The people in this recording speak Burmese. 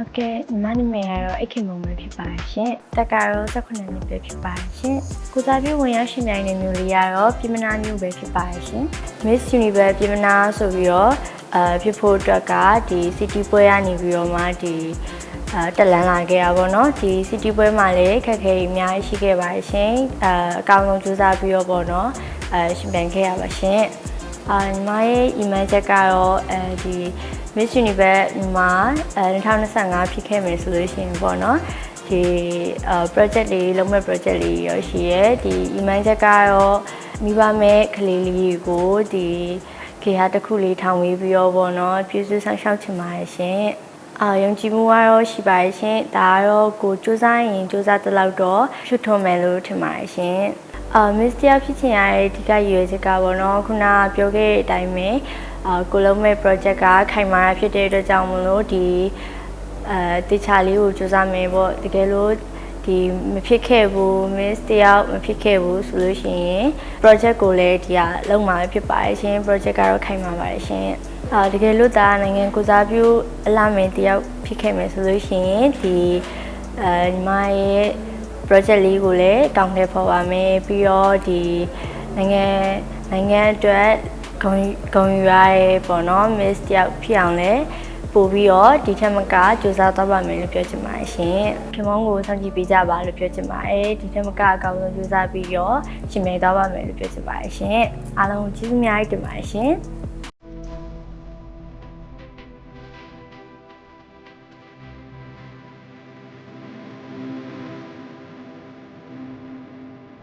ဟုတ်ကဲ့ညီမနာမည်ကတော့အိတ်ခင်မုံပဲဖြစ်ပါတယ်ရှင်တက်ကတော့18နှစ်ပဲဖြစ်ပါတယ်ရှင်ကိုစားပြုဝင်ရောက်ရှင်ပြိုင်တဲ့မျိုးလေးကတော့ပြည်မနာမျိုးပဲဖြစ်ပါတယ်ရှင် Miss Universe ပြည်မနာဆိုပြီးတော့အဲဖြစ်ဖို့အတွက်ကဒီ city ပွဲရနေပြီးတော့မှဒီအဲတက်လန်းလာခဲ့တာပေါ့နော်ဒီ city ပွဲမှာလည်းခက်ခဲကြီးအများကြီးရှိခဲ့ပါတယ်ရှင်အဲအကောင်းဆုံးကြိုးစားပြီးတော့ပေါ့နော်အဲရှင်ပြိုင်ခဲ့ရပါရှင် အာညီမရဲ့ email ချက်ကတော့အဲဒီ Miss Universe ညီမအဲ2025ဖြစ်ခဲ့မယ်ဆိုလို့ရှိရင်ပေါ့နော်ဒီအဲ project လေးလုံးမဲ့ project လေးရောရှိရဲဒီ email ချက်ကတော့မိဘမဲ့ကလေးလေးကိုဒီခေဟာတစ်ခုလေးထောင်ဝေးပြီးတော့ပေါ့နော်ပြည့်စုံဆောင်ရှောက်ချင်ပါတယ်ရှင် အာယုံကြည်မှုကတော့ရှိပါတယ်ရှင်ဒါကတော့ကိုစူးစမ်းရင်စူးစမ်းတလောက်တော့ဖြစ်ထွန်းမယ်လို့ထင်ပါတယ်ရှင်အာမစ္စတရားဖြစ်ချင်ရတဲ့ဒီကရွေချက်ကပေါ့နော်ခုနကပြောခဲ့တဲ့အတိုင်းပဲအာကိုလုံးမဲ့ project ကခိုင်မာတာဖြစ်တဲ့အတွက်ကြောင့်မလို့ဒီအဲတေချာလေးကိုစူးစမ်းမယ်ပေါ့တကယ်လို့ ဒီမဖြစ်ခဲ့ဘူး miss တယောက်မဖြစ်ခဲ့ဘူးဆိုလို့ရှိရင် project ကိုလည်းဒီကလုံးမှာဖြစ်ပါတယ်ရှင် project ကတော့ခိုင်မာပါတယ်ရှင်အာတကယ်လို့ဒါနိုင်ငံကိုစားပြုအလားမင်းတယောက်ဖြစ်ခဲ့မယ်ဆိုလို့ရှိရင်ဒီအဲညီမရဲ့ project လေးကိုလည်းတောင်းထဲပေါ်ပါမယ်ပြီးတော့ဒီနိုင်ငံနိုင်ငံအတွက်ဂုဏ်ဂုဏ်ယူရတဲ့ပေါ့နော် miss တယောက်ဖြစ်အောင်လည်း ပို့ပြီးတော့ဒီထက်မကစူးစမ်းတော့ပါမယ်လို့ပြောချင်ပါတယ်ရှင်ခင်မောင်းကိုစောင့်ကြည့်ပေးကြပါလို့ပြောချင်ပါတယ်ဒီထက်မကအကောင်းဆုံးစူးစမ်းပြီးတော့ရှင်မဲတော့ပါမယ်လို့ပြောချင်ပါတယ်ရှင်အားလုံးကိုကျေးဇူးအများကြီးတင်ပါတယ်ရှင်